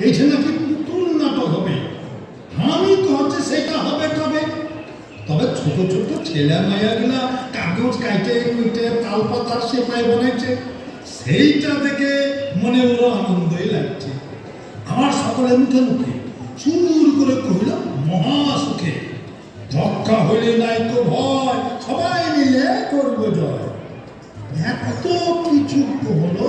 এইটা নাকি পুতুল নাটক হবে। আমি তো হচ্ছে সেটা হবে তবে। তবে ছোট ছোট ছেলে মায়াগুলা কাগজ কাইটে, কুইটে তাল পাতার সেপাই বানাইছে। সেইটা দেখে মনে বড় আনন্দই লাগছে। আমার সকলের মুখে মুখে সুর করে কহিল, মহা সুখে। রক্ষা হইলে নাই তো ভয়, সবাই মিলে করব জয়। এত কিছু হলো,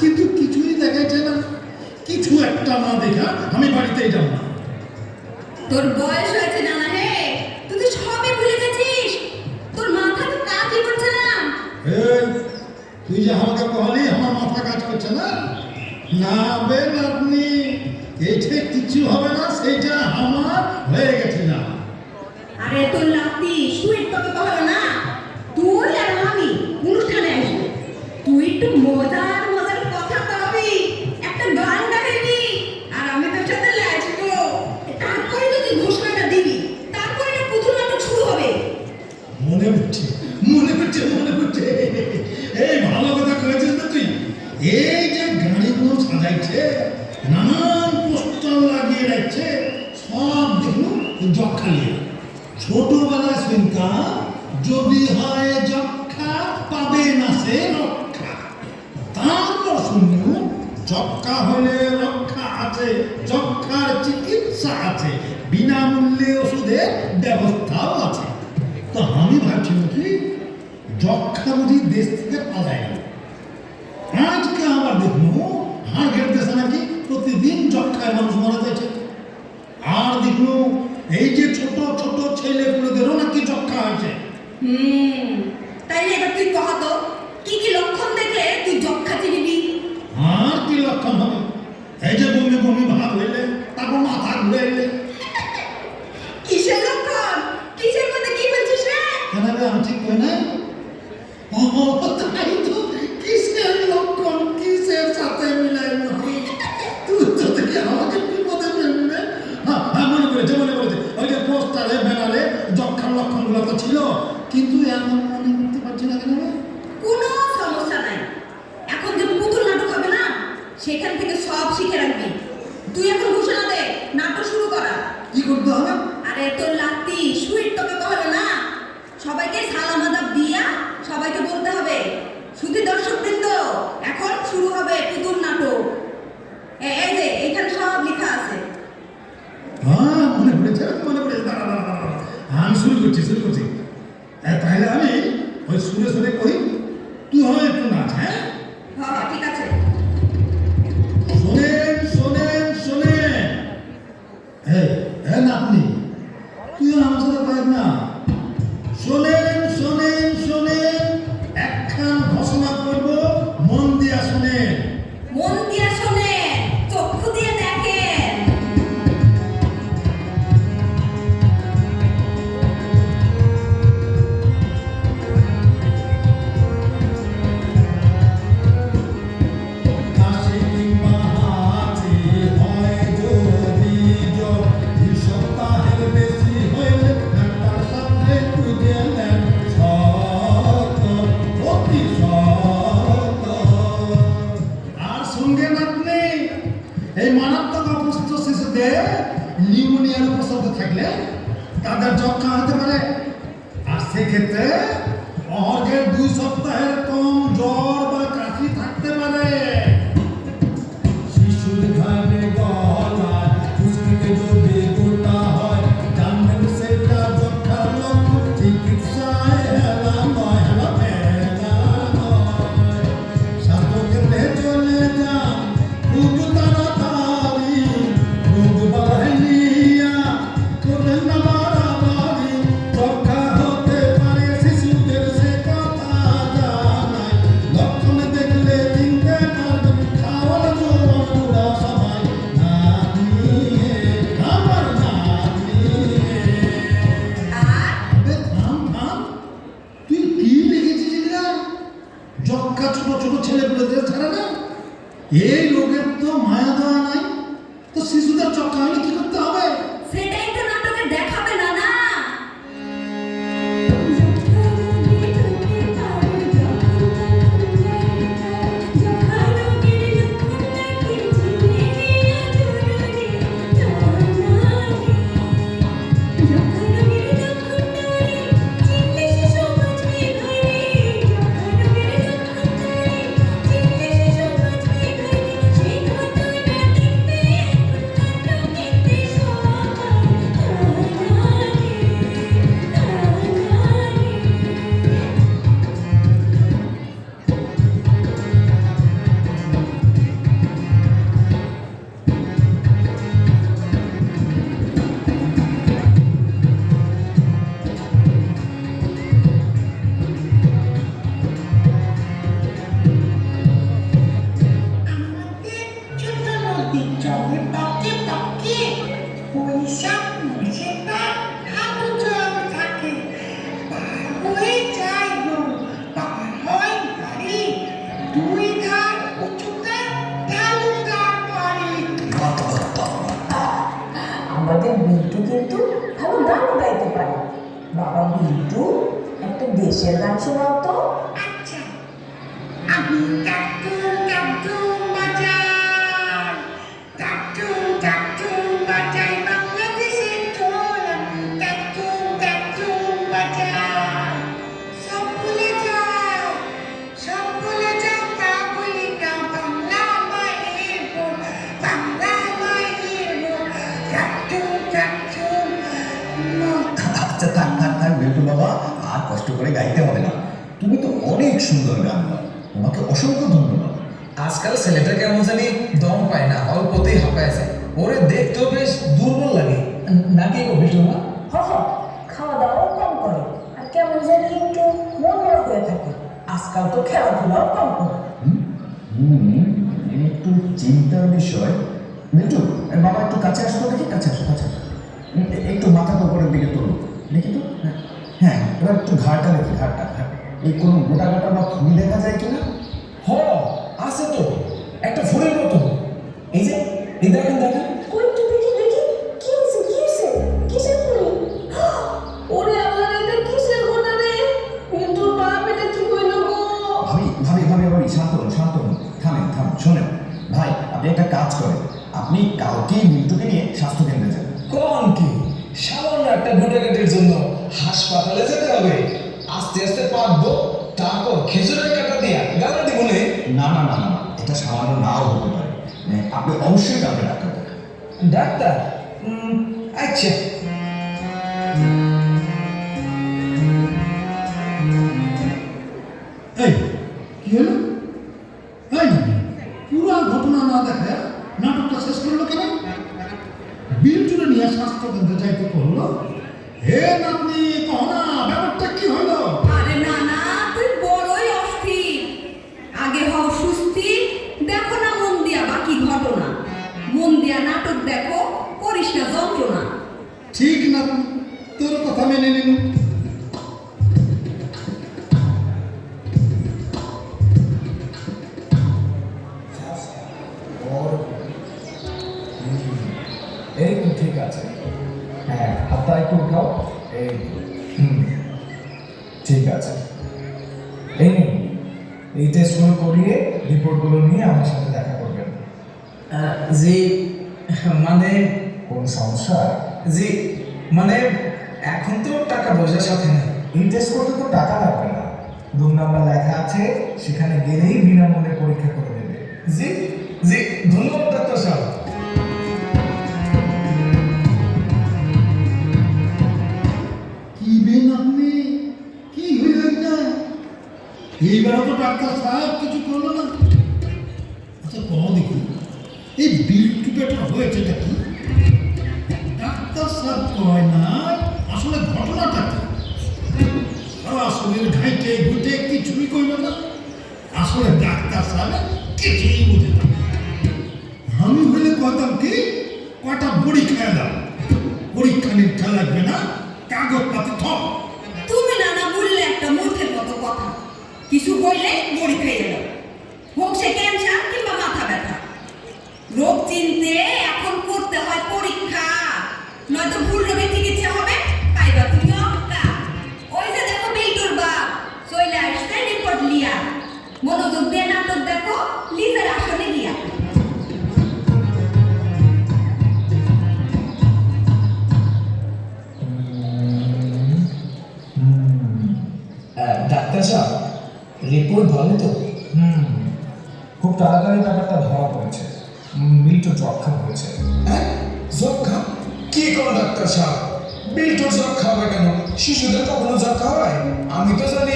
কিন্তু কিছুই দেখাইছে না। কিছু একটা না দেখা আমি বাড়িতেই যাব। না তোর বয়স হয়েছে জানা হে? তুই তো সবই ভুলে গেছিস। তোর মাথা তো কাজই করছে না? এই, তুই যে আমাকে কহলি আমার মাথা কাজ করছে না? না বে আপনি এইটা কিছু হবে না সেটা আমার হয়ে গেছে না। আরে তোর লাতি সুইট তোকে কহলো না তুই আর আমি অনুষ্ঠানে আসব তুই একটু মজার মজার কথা পাবি একটা গান গাইবি আর আমি তোর সাথে নাচবো তারপরে তো তুই ঘোষণাটা দিবি তারপরে না পুতুল নাটক শুরু হবে মনে পড়ছে মনে পড়ছে মনে পড়ছে এই ভালো কথা কয়েছিস না তুই এই যে গাড়িগুলো সাজাইছে নানান পোস্টার লাগিয়ে রাখছে, সব দেখুন যক্ষা নিয়ে ছোটবেলায় শুনতাম যদি হয় যক্ষা, পাবে না সে রক্ষা। তারপর শুনুন যক্ষা হলে রক্ষা আছে, যক্ষার চিকিৎসা আছে, বিনামূল্যে ওষুধের ব্যবস্থাও আছে। তো আমি ভাবছি কি যক্ষা বুঝি দেশ থেকে পালায় গেল এই যে ছোট ছোট ছেলেগুলোদেরও নাকি যক্ষা আছে। হুম তাইলে এবার তুই কহ তো কি কি লক্ষণ দেখলে তুই যক্ষা চিনিবি আর কি লক্ষণ হবে এই যে বমি বমি ভাব হইলে তারপর মাথা ঘুরে এলে কিসের লক্ষণ কিসের মধ্যে কি বলছিস রে কেন রে আমি ঠিক কই না ও তাই তো কিসের লক্ষণ কিসের সাথে মিলাই মনে তুই তো দেখি আমাকে বিপদে ফেলবে হ্যাঁ হ্যাঁ মনে করেছে মনে করেছে ওই যে পোস্টারে ব্যানারে যক্ষার লক্ষণগুলো তো ছিল, কিন্তু এমন মনে করতে পারছি না কেন? কোনো সমস্যা নাই এখন যে পুতুল নাটক হবে না, সেখান থেকে সব শিখে রাখবি তুই এখন ঘোষণা দে নাটক শুরু করা কি করতে হবে আরে তোর লাত্তি সুইট তোকে কহলো না সবাইকে সালাম আদাব দিয়া সবাইকে বলতে হবে শুধু দর্শক বৃন্দ এখন শুরু হবে পুতুল নাটক এ- এই যে এখানে সব লেখা আছে হ্যাঁ মনে পড়েছে মনে পড়েছে দাঁড়া দাঁড়া দাঁড়া দাঁড়া। আমি শুরু করছি শুরু করছি এ, তাহলে আমি ওই সুরে সুরে কই তুই হয় এই রোগের তো মায়া দেওয়া নাই। তো শিশুদের চক্কা হলে কি করতে হবে? দেশের গান শোনাও তো? আচ্ছা আমি সুন্দর গান তোমাকে অসংখ্য ধন্যবাদ। আজকাল ছেলেটা কেমন জানি দম পায় না অল্পতেই হাঁপায় যায়। ওরে দেখতেও বেশ দুর্বল লাগে। নাকি গো বিটু মা? হ হ খাওয়া দাওয়াও কম করে। আর কেমন জানি একটু মন মরা হয়ে থাকে। আজকাল তো খেলাধুলাও কম করে। একটু চিন্তার বিষয়। এ, বাবা একটু কাছে আসতো দেখি কাছে আসো কাছে একটু মাথাটা উপরের দিকে তোলো। দেখি তো হ্যাঁ, হ্যাঁ এবার একটু ঘাড়টা দেখি ঘাড়টা হ্যাঁ এই কোনো গোটা গোটা বা খুনি দেখা যায় কিনা? হ, আছে তো। একটা ফুলের মতো। এই যে, এই দেখেন দেখেন। তারপর খেজুরের কাটা দিয়া গালা দিব নে না না না এটা সামান্য নাও হতে পারে। মানে আপনি অবশ্যই কালকে ডাক্তার ডাক্তার আচ্ছা মানে এখন তো টাকা পয়সার সাথে নেই। এই টেস্ট করতে তো টাকা লাগবে না। রুম নাম্বার লেখা আছে, সেখানে গেলেই বিনামূল্যে পরীক্ষা করে দেবে। জি জি, ধন্যবাদ, ডাক্তার সাহেব। কি বে নাতনি কি হইল না এইবার তো ডাক্তার সাহেব কিছু করল না। আচ্ছা কহ দেখি। এই কয় না? আসলে ঘটনাটা কি? সরাসরি ঘাইটে ঘুটে কিছুই কইল না? আসলে ডাক্তার সাহেব কিছুই বুঝে না। আমি হইলে কতাম কি কটা বড়ি খেয়ে দাও পরীক্ষা নিরীক্ষা লাগবে না কাগজ ভালো তো? হুম। খুব তাড়াতাড়ি ব্যাপারটা ধরা পড়েছে। মিল্টু যক্ষা হয়েছে। হ্যাঁ? যক্ষা কি করো ডাক্তার সাহেব? বিল্টুর যক্ষা হবে কেন? শিশুদের কখনো যক্ষা হয়? আমি তো জানি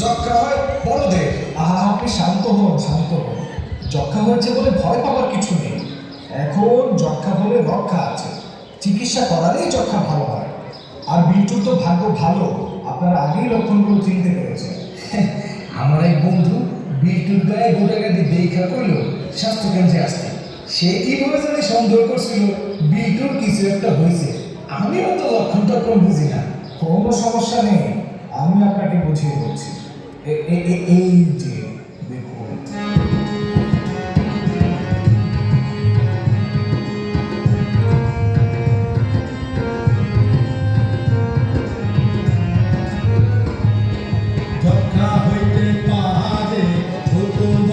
যক্ষা হয় বড়দের। আহা আপনি শান্ত হন শান্ত হন। যক্ষা হয়েছে বলে ভয় পাওয়ার কিছু নেই। এখন যক্ষা হলে রক্ষা আছে। চিকিৎসা করালেই যক্ষা ভালো হয়। আর বিল্টুর তো ভাগ্য ভালো। আপনারা আগেই লক্ষণগুলো চিনতে পেরেছেন। আমার এক বন্ধু বিল্টুর গায়ে গোটাগাটি দেখা করল স্বাস্থ্যকেন্দ্রে আসতে। সে কীভাবে জানি সন্দেহ করছিল বিটুর কিছু একটা হয়েছে। আমিও তো লক্ষণটা টক্ষণ বুঝি না। কোনো সমস্যা নেই, আমি আপনাকে বুঝিয়ে বলছি। এই যে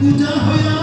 পূজা হইয়া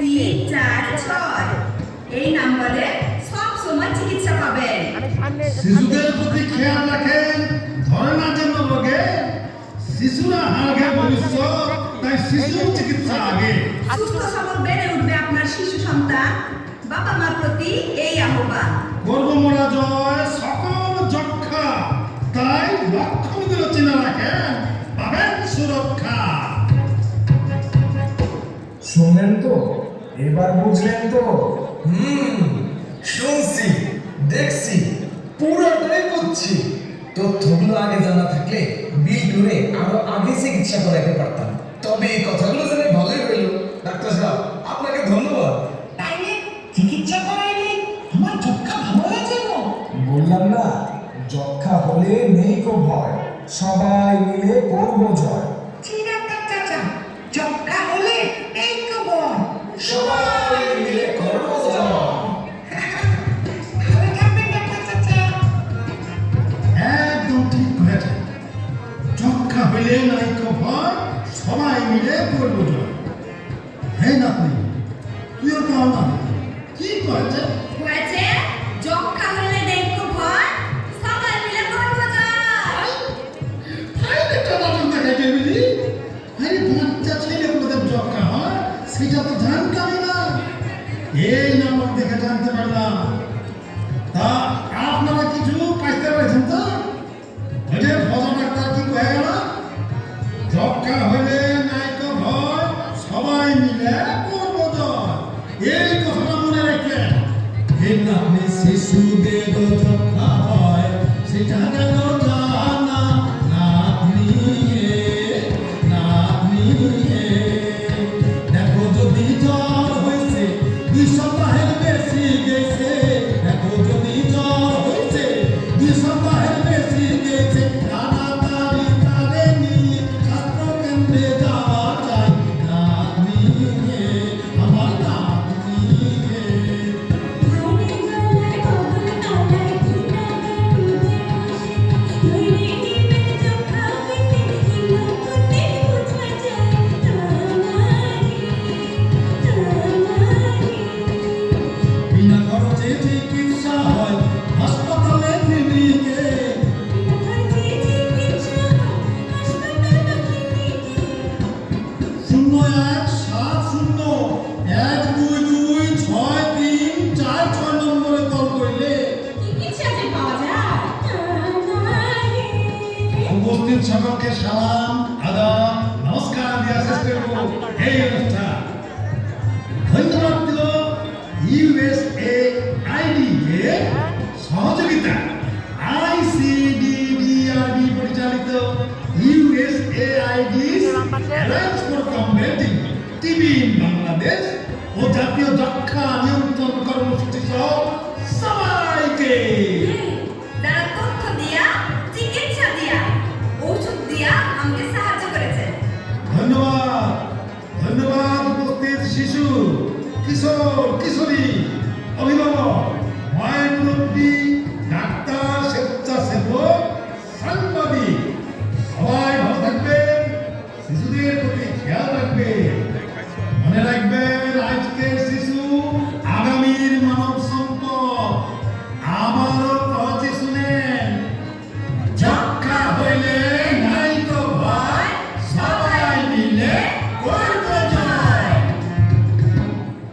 তিন চার ছয়। এই নাম্বারে সব সময় চিকিৎসা পাবেন। শিশুদের প্রতি খেয়াল রাখেন ধরে না জন্য রোগে শিশুরা আগে ভবিষ্যৎ তাই শিশু চিকিৎসা আগে। সুস্থ সবল বেড়ে উঠবে আপনার শিশু সন্তান। বাবা মার প্রতি এই আহ্বান। গর্ব মোরা জয় সকল যক্ষা তাই লক্ষণগুলো চেনা রাখেন পাবেন সুরক্ষা। শুনলেন তো? এবার বুঝলেন তো? হুম শুনছি দেখছি পুরোটাই বুঝছি। তথ্যগুলো আগে জানা থাকলে বিল করে আরও আগে চিকিৎসা করাতে পারতাম। তবে এই কথাগুলো জেনে ভালোই হইল। ডাক্তার সাহেব আপনাকে ধন্যবাদ। চিকিৎসা করাইলে আমার যক্ষা ভালো হয়ে যাব বললাম না যক্ষা হলে নেই কো ভয়। সবাই মিলে করব জয়। সবাই মিলে করব জমা একদম ঠিক হয়েছে চক্ষা হইলে নাইক ভয় সবাই মিলে করব জমা সকলকে সালাম আদাব নমস্কার দিয়ে আসতে এই অনুষ্ঠান ধন্যবাদ উপস্থিত শিশু, কিশোর, কিশোরী, অভিভাবক, ময়ূরী ডাক্তার, স্বেচ্ছাসেবক, সাংবাদিক, সবাই ভালো থাকবেন, শিশুদের প্রতি খেয়াল রাখবেন।